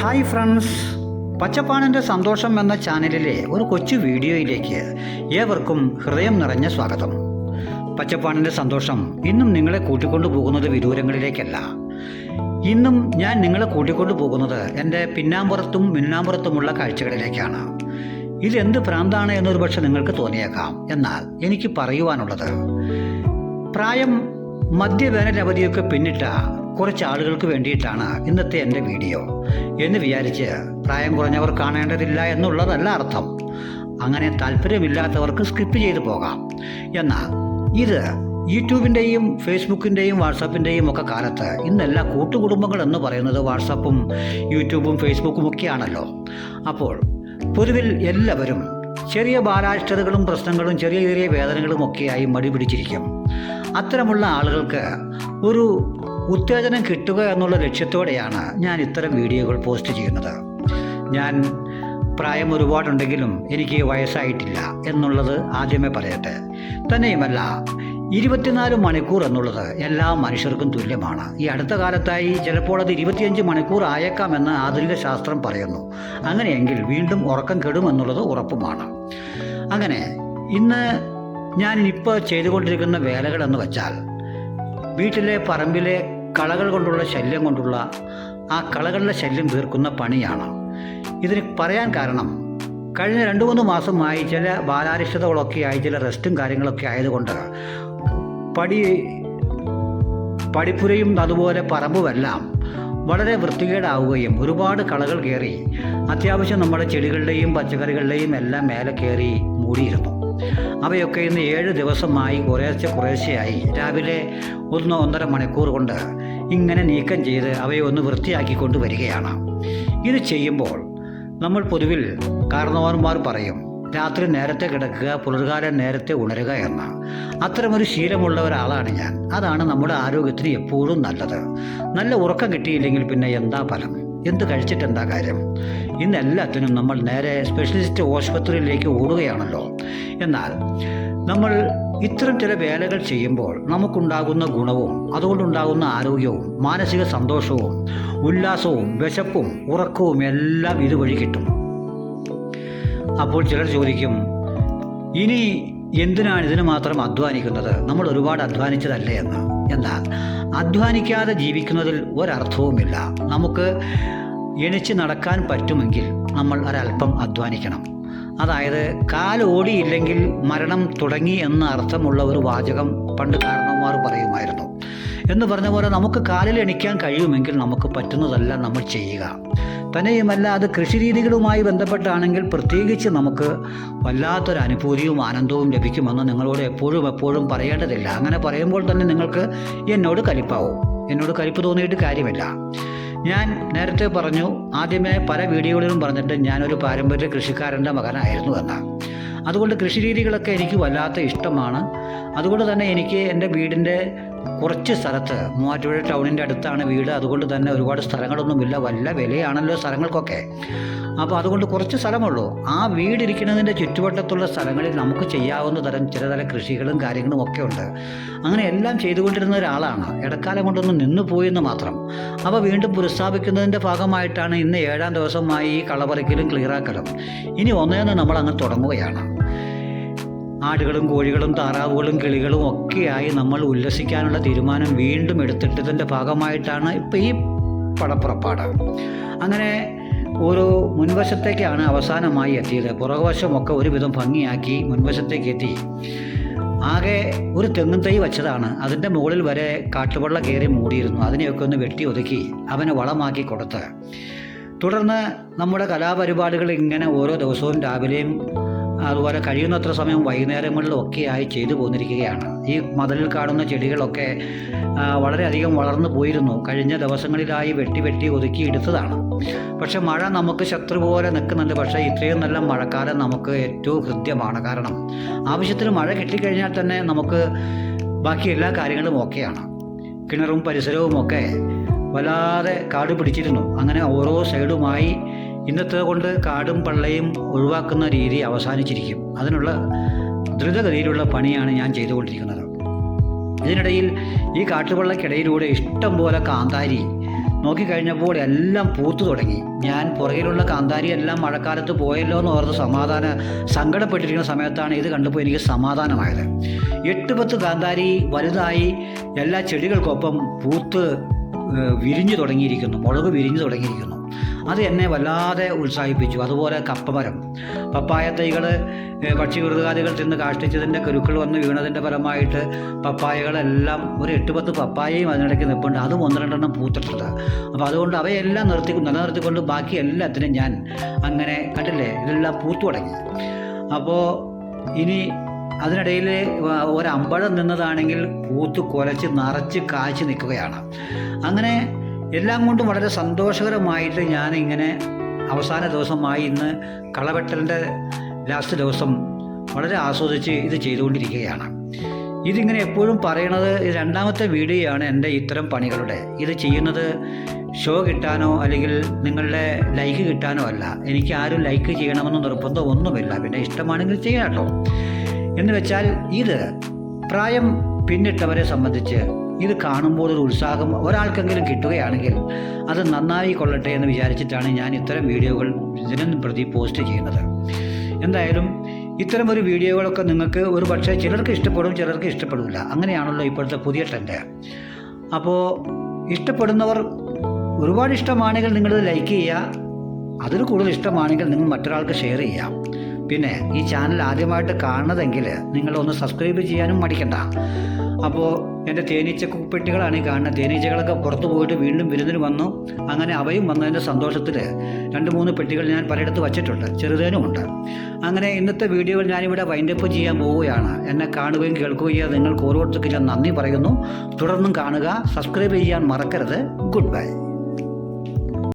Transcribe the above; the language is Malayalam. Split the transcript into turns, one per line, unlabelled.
Hi friends. പച്ചപ്പാണിന്റെ സന്തോഷം എന്ന ചാനലിലെ ഒരു കൊച്ചു വീഡിയോയിലേക്ക് ഏവർക്കും ഹൃദയം നിറഞ്ഞ സ്വാഗതം. പച്ചപ്പാണിന്റെ സന്തോഷം ഇന്നും നിങ്ങളെ കൂട്ടിക്കൊണ്ടു പോകുന്നത് വിദൂരങ്ങളിലേക്കല്ല. ഇന്നും ഞാൻ നിങ്ങളെ കൂട്ടിക്കൊണ്ടു പോകുന്നത് എന്റെ പിന്നാമ്പുറത്തും മിന്നാമ്പുറത്തുമുള്ള കാഴ്ചകളിലേക്കാണ്. ഇതെന്ത് പ്രാന്താണ് എന്നൊരു പക്ഷെ നിങ്ങൾക്ക് തോന്നിയേക്കാം. എന്നാൽ എനിക്ക് പറയുവാനുള്ളത് പ്രായം മധ്യവേനൽ അവധിയൊക്കെ പിന്നിട്ട കുറച്ച് ആളുകൾക്ക് വേണ്ടിയിട്ടാണ് ഇന്നത്തെ എന്റെ വീഡിയോ. എന്ന് വിചാരിച്ച് പ്രായം കുറഞ്ഞവർ കാണേണ്ടതില്ല എന്നുള്ളതല്ല അർത്ഥം. അങ്ങനെ താല്പര്യമില്ലാത്തവർക്ക് സ്കിപ്പ് ചെയ്തു പോകാം. എന്നാൽ ഇത് യൂട്യൂബിന്റെയും ഫേസ്ബുക്കിന്റെയും വാട്സാപ്പിന്റെയും ഒക്കെ കാലത്ത് ഇന്നെല്ലാ കൂട്ടുകുടുംബങ്ങൾ എന്ന് പറയുന്നത് വാട്സാപ്പും യൂട്യൂബും ഫേസ്ബുക്കും ഒക്കെയാണല്ലോ. അപ്പോൾ പൊതുവിൽ എല്ലാവരും ചെറിയ ബാലാഷ്ടതകളും പ്രശ്നങ്ങളും ചെറിയ ചെറിയ വേദനകളും ഒക്കെയായി മടി പിടിച്ചിരിക്കും. അത്തരമുള്ള ആളുകൾക്ക് ഒരു ഉത്തേജനം കിട്ടുക എന്നുള്ള ലക്ഷ്യത്തോടെയാണ് ഞാൻ ഇത്തരം വീഡിയോകൾ പോസ്റ്റ് ചെയ്യുന്നത്. ഞാൻ പ്രായം ഒരുപാടുണ്ടെങ്കിലും എനിക്ക് വയസ്സായിട്ടില്ല എന്നുള്ളത് ആദ്യമേ പറയട്ടെ. തന്നെയുമല്ല ഇരുപത്തിനാല് മണിക്കൂർ എന്നുള്ളത് എല്ലാ മനുഷ്യർക്കും തുല്യമാണ്. ഈ അടുത്ത കാലത്തായി ചിലപ്പോൾ അത് ഇരുപത്തിയഞ്ച് മണിക്കൂർ ആയേക്കാമെന്ന് ആധുനിക ശാസ്ത്രം പറയുന്നു. അങ്ങനെയെങ്കിൽ വീണ്ടും ഉറക്കം കെടുമെന്നുള്ളത് ഉറപ്പുമാണ്. അങ്ങനെ ഇന്ന് ഞാൻ ഇപ്പോൾ ചെയ്തുകൊണ്ടിരിക്കുന്ന വേലകൾ എന്ന് വെച്ചാൽ വീട്ടിലെ പറമ്പിലെ കളകൾ കൊണ്ടുള്ള ശല്യം കൊണ്ടുള്ള ആ കളകളുടെ ശല്യം തീർക്കുന്ന പണിയാണ്. ഇതിന് പറയാൻ കാരണം കഴിഞ്ഞ രണ്ട് മൂന്ന് മാസമായി ചില ബാലാരിഷ്ടതകളൊക്കെ ആയി ചില റെസ്റ്റും കാര്യങ്ങളൊക്കെ ആയതുകൊണ്ട് പടി പടിപ്പുരയും അതുപോലെ പറമ്പുമെല്ലാം വളരെ വൃത്തികേടാവുകയും ഒരുപാട് കളകൾ കയറി അത്യാവശ്യം നമ്മുടെ ചെടികളുടെയും പച്ചക്കറികളുടെയും എല്ലാം മേലെ കയറി മൂടിയിരുന്നു. അവയൊക്കെ ഇന്ന് ഏഴ് ദിവസമായി കുറേശ്ശെ കുറേശ്ശെയായി. രാവിലെ ഒന്ന് ഒന്നര മണിക്കൂർ കൊണ്ട് ഇങ്ങനെ നീക്കം ചെയ്ത് അവയെ ഒന്ന് വൃത്തിയാക്കി കൊണ്ടുവരികയാണ്. ഇത് ചെയ്യുമ്പോൾ നമ്മൾ പൊതുവിൽ കാരണവന്മാർ പറയും രാത്രി നേരത്തെ കിടക്കുക പുലർകാലം നേരത്തെ ഉണരുക എന്ന. അത്തരമൊരു ശീലമുള്ള ഒരാളാണ് ഞാൻ. അതാണ് നമ്മുടെ ആരോഗ്യത്തിന് എപ്പോഴും നല്ലത്. നല്ല ഉറക്കം കിട്ടിയില്ലെങ്കിൽ പിന്നെ എന്താ ഫലം? എന്ത് കഴിച്ചിട്ട് എന്താ കാര്യം? ഇന്ന് എല്ലാത്തിനും നമ്മൾ നേരെ സ്പെഷ്യലിസ്റ്റ് ആശുപത്രിയിലേക്ക് ഓടുകയാണല്ലോ. എന്നാൽ നമ്മൾ ഇത്തരം ചില വേലകൾ ചെയ്യുമ്പോൾ നമുക്കുണ്ടാകുന്ന ഗുണവും അതുകൊണ്ടുണ്ടാകുന്ന ആരോഗ്യവും മാനസിക സന്തോഷവും ഉല്ലാസവും വിശപ്പും ഉറക്കവും എല്ലാം ഇതുവഴി കിട്ടും. അപ്പോൾ ചിലർ ചോദിക്കും ഇനി എന്തിനാണ് ഇതിന് മാത്രം അധ്വാനിക്കുന്നത്? നമ്മൾ ഒരുപാട് അധ്വാനിച്ചതല്ലേ എന്ന്? എന്നാൽ അധ്വാനിക്കാതെ ജീവിക്കുന്നതിൽ ഒരർത്ഥവുമില്ല. നമുക്ക് എണിച്ച് നടക്കാൻ പറ്റുമെങ്കിൽ നമ്മൾ ഒരല്പം അധ്വാനിക്കണം. അതായത് കാലോടിയില്ലെങ്കിൽ മരണം തുടങ്ങി എന്ന അർത്ഥമുള്ള ഒരു വാചകം പണ്ട് കാരണവന്മാർ പറയുമായിരുന്നു. എന്ന് പറഞ്ഞ പോലെ നമുക്ക് കാലിൽ എണിക്കാൻ കഴിയുമെങ്കിൽ നമുക്ക് പറ്റുന്നതല്ല നമ്മൾ ചെയ്യുക. തന്നെയുമല്ല അത് കൃഷിരീതികളുമായി ബന്ധപ്പെട്ടാണെങ്കിൽ പ്രത്യേകിച്ച് നമുക്ക് വല്ലാത്തൊരു അനുഭൂതിയും ആനന്ദവും ലഭിക്കുമെന്ന് നിങ്ങളോട് എപ്പോഴും എപ്പോഴും പറയേണ്ടതില്ല. അങ്ങനെ പറയുമ്പോൾ തന്നെ നിങ്ങൾക്ക് എന്നോട് കലിപ്പാവും. എന്നോട് കലിപ്പ് തോന്നിയിട്ട് കാര്യമില്ല. ഞാൻ നേരത്തെ പറഞ്ഞു ആദ്യമേ പല വീഡിയോകളിലും പറഞ്ഞിട്ട് ഞാനൊരു പാരമ്പര്യ കൃഷിക്കാരന്റെ മകനായിരുന്നു എന്ന്. അതുകൊണ്ട് കൃഷി രീതികളൊക്കെ എനിക്ക് വല്ലാത്ത ഇഷ്ടമാണ്. അതുകൊണ്ട് തന്നെ എനിക്ക് എന്റെ വീടിന്റെ കുറച്ച് സ്ഥലത്ത് മൂവാറ്റുപുഴ ടൗണിന്റെ അടുത്താണ് വീട്. അതുകൊണ്ട് തന്നെ ഒരുപാട് സ്ഥലങ്ങളൊന്നുമില്ല. വല്ല വിലയാണല്ലോ സ്ഥലങ്ങൾക്കൊക്കെ. അപ്പോൾ അതുകൊണ്ട് കുറച്ച് സ്ഥലമുള്ളൂ. ആ വീടിരിക്കുന്നതിന്റെ ചുറ്റുവട്ടത്തുള്ള സ്ഥലങ്ങളിൽ നമുക്ക് ചെയ്യാവുന്ന തരം ചില തരം കൃഷികളും കാര്യങ്ങളും ഒക്കെ ഉണ്ട്. അങ്ങനെ എല്ലാം ചെയ്തുകൊണ്ടിരുന്ന ഒരാളാണ്. ഇടക്കാലം കൊണ്ടൊന്ന് നിന്നു പോയെന്ന് മാത്രം. അപ്പോൾ വീണ്ടും പുനഃസ്ഥാപിക്കുന്നതിന്റെ ഭാഗമായിട്ടാണ് ഇന്ന് ഏഴാം ദിവസമായി ഈ കളപറിക്കലും ക്ലിയറാക്കലും. ഇനി ഒന്നേന്ന് നമ്മൾ അങ്ങ് തുടങ്ങുകയാണ്. ആടുകളും കോഴികളും താറാവുകളും കിളികളും ഒക്കെയായി നമ്മൾ ഉല്ലസിക്കാനുള്ള തീരുമാനം വീണ്ടും എടുത്തിട്ടതിന്റെ ഭാഗമായിട്ടാണ് ഇപ്പോൾ ഈ പടപ്പുറപ്പാട്. അങ്ങനെ ഓരോ മുൻവശത്തേക്കാണ് അവസാനമായി എത്തിയത്. പുറകുവശമൊക്കെ ഒരുവിധം ഭംഗിയാക്കി മുൻവശത്തേക്ക് എത്തി ആകെ ഒരു തെങ്ങും തൈ വച്ചതാണ്. അതിന്റെ മുകളിൽ വരെ കാട്ടുവെള്ള കയറി മൂടിയിരുന്നു. അതിനെയൊക്കെ ഒന്ന് വെട്ടി ഒതുക്കി അവനെ വളമാക്കി കൊടുത്ത്. തുടർന്ന് നമ്മുടെ കലാപരിപാടികൾ ഇങ്ങനെ ഓരോ ദിവസവും രാവിലെയും അതുപോലെ കഴിയുന്നത്ര സമയം വൈകുന്നേരങ്ങളിലും ഒക്കെയായി ചെയ്തു പോന്നിരിക്കുകയാണ്. ഈ മതിലിൽ കാണുന്ന ചെടികളൊക്കെ വളരെയധികം വളർന്നു പോയിരുന്നു. കഴിഞ്ഞ ദിവസങ്ങളിലായി വെട്ടി വെട്ടി ഒതുക്കി എടുത്തതാണ്. പക്ഷേ മഴ നമുക്ക് ശത്രു പോലെ നിൽക്കുന്നുണ്ട്. പക്ഷേ ഇത്രയും നല്ല മഴക്കാലം നമുക്ക് ഏറ്റവും ഹൃദ്യമാണ്. കാരണം ആവശ്യത്തിന് മഴ കിട്ടിക്കഴിഞ്ഞാൽ തന്നെ നമുക്ക് ബാക്കി എല്ലാ കാര്യങ്ങളും ഓക്കെയാണ്. കിണറും പരിസരവും ഒക്കെ വല്ലാതെ കാട് പിടിച്ചിരുന്നു. അങ്ങനെ ഓരോ സൈഡുമായി ഇന്നത്തെ കൊണ്ട് കാടും പള്ളയും ഒഴിവാക്കുന്ന രീതി അവസാനിച്ചിരിക്കും. അതിനുള്ള ദ്രുതഗതിയിലുള്ള പണിയാണ് ഞാൻ ചെയ്തുകൊണ്ടിരിക്കുന്നത്. ഇതിനിടയിൽ ഈ കാട്ടുപള്ളക്കിടയിലൂടെ ഇഷ്ടം പോലെ കാന്താരി. നോക്കിക്കഴിഞ്ഞപ്പോൾ എല്ലാം പൂത്തു തുടങ്ങി. ഞാൻ പുറകിലുള്ള കാന്താരി എല്ലാം മഴക്കാലത്ത് പോയല്ലോ എന്ന് ഓർത്ത് സമാധാന സങ്കടപ്പെട്ടിരിക്കുന്ന സമയത്താണ് ഇത് കണ്ടപ്പോൾ എനിക്ക് സമാധാനമായത്. എട്ട് പത്ത് കാന്താരി വലുതായി എല്ലാ ചെടികൾക്കൊപ്പം പൂത്ത് വിരിഞ്ഞു തുടങ്ങിയിരിക്കുന്നു. മുളക് വിരിഞ്ഞു തുടങ്ങിയിരിക്കുന്നു. അത് എന്നെ വല്ലാതെ ഉത്സാഹിപ്പിച്ചു. അതുപോലെ കപ്പമരം. പപ്പായ തൈകൾ മൃഗാദികൾ തിന്ന് കാഷ്ടിച്ചതിന്റെ കരുക്കൾ വന്ന് വീണതിന്റെ ഫലമായിട്ട് പപ്പായകളെല്ലാം ഒരു എട്ട് പത്ത് പപ്പായയും അതിനിടയ്ക്ക് നിൽപ്പുണ്ട് അതും ഒന്ന് രണ്ടെണ്ണം പൂത്തിട്ടുണ്ട്. അപ്പോൾ അതുകൊണ്ട് അവയെല്ലാം നിർത്തി നിലനിർത്തിക്കൊണ്ട് ബാക്കി എല്ലാത്തിനും ഞാൻ അങ്ങനെ കണ്ടില്ലേ? ഇതെല്ലാം പൂത്തു തുടങ്ങി. അപ്പോൾ ഇനി അതിനിടയിൽ ഒരമ്പഴം നിന്നതാണെങ്കിൽ പൂത്ത് കുലച്ച് നിറച്ച് കാച്ചു നിൽക്കുകയാണ്. അങ്ങനെ എല്ലാം കൊണ്ടും വളരെ സന്തോഷകരമായിട്ട് ഞാൻ ഇങ്ങനെ അവസാന ദിവസമായി ഇന്ന് കളവെട്ടലിന്റെ ലാസ്റ്റ് ദിവസം വളരെ ആസ്വദിച്ച് ഇത് ചെയ്തുകൊണ്ടിരിക്കുകയാണ്. ഇതിങ്ങനെ എപ്പോഴും പറയണത് രണ്ടാമത്തെ വീഡിയോയാണ് എന്റെ ഇത്തരം പണികളുടെ. ഇത് ചെയ്യുന്നത് ഷോ കിട്ടാനോ അല്ലെങ്കിൽ നിങ്ങളുടെ ലൈക്ക് കിട്ടാനോ അല്ല. എനിക്ക് ആരും ലൈക്ക് ചെയ്യണമെന്ന് നിർബന്ധം ഒന്നുമില്ല പിന്നെ ഇഷ്ടമാണെങ്കിൽ ചെയ്യാം കേട്ടോ. എന്ന് വെച്ചാൽ ഇത് പ്രായം പിന്നിട്ടവരെ സംബന്ധിച്ച് ഇത് കാണുമ്പോൾ ഒരു ഉത്സാഹം ഒരാൾക്കെങ്കിലും കിട്ടുകയാണെങ്കിൽ അത് നന്നായി കൊള്ളട്ടെ എന്ന് വിചാരിച്ചിട്ടാണ് ഞാൻ ഇത്തരം വീഡിയോകൾ ദിനം പ്രതി പോസ്റ്റ് ചെയ്യുന്നത്. എന്തായാലും ഇത്തരം ഒരു വീഡിയോകളൊക്കെ നിങ്ങൾക്ക് ഒരു പക്ഷേ ചിലർക്ക് ഇഷ്ടപ്പെടും ചിലർക്ക് ഇഷ്ടപ്പെടില്ല അങ്ങനെയാണല്ലോ ഇപ്പോഴത്തെ പുതിയ ട്രെൻഡ് അപ്പോൾ ഇഷ്ടപ്പെടുന്നവർ ഒരുപാട് ഇഷ്ടമാണെങ്കിൽ നിങ്ങളിത് ലൈക്ക് ചെയ്യുക. അതിൽ കൂടുതൽ ഇഷ്ടമാണെങ്കിൽ നിങ്ങൾ മറ്റൊരാൾക്ക് ഷെയർ ചെയ്യാം പിന്നെ ഈ ചാനൽ ആദ്യമായിട്ട് കാണുന്നതെങ്കിൽ നിങ്ങളൊന്ന് സബ്സ്ക്രൈബ് ചെയ്യാനും മടിക്കണ്ട. അപ്പോൾ എന്റെ തേനീച്ച കുപ്പെട്ടികളാണ് ഈ കാണുന്നത്. തേനീച്ചകളൊക്കെ പുറത്തു പോയിട്ട് വീണ്ടും വിരുന്നിന് വന്നു. അങ്ങനെ അവയും വന്നതിന്റെ സന്തോഷത്തിൽ രണ്ട് മൂന്ന് പെട്ടികൾ ഞാൻ പലയിടത്ത് വച്ചിട്ടുണ്ട്. ചെറുതേനുമുണ്ട് അങ്ങനെ ഇന്നത്തെ വീഡിയോകൾ ഞാനിവിടെ വൈൻഡപ്പ് ചെയ്യാൻ പോവുകയാണ്. എന്നെ കാണുകയും കേൾക്കുകയും നിങ്ങൾക്ക് ഓരോരുത്തർക്കും ഞാൻ നന്ദി പറയുന്നു. തുടർന്നും കാണുക. സബ്സ്ക്രൈബ് ചെയ്യാൻ മറക്കരുത്. Good bye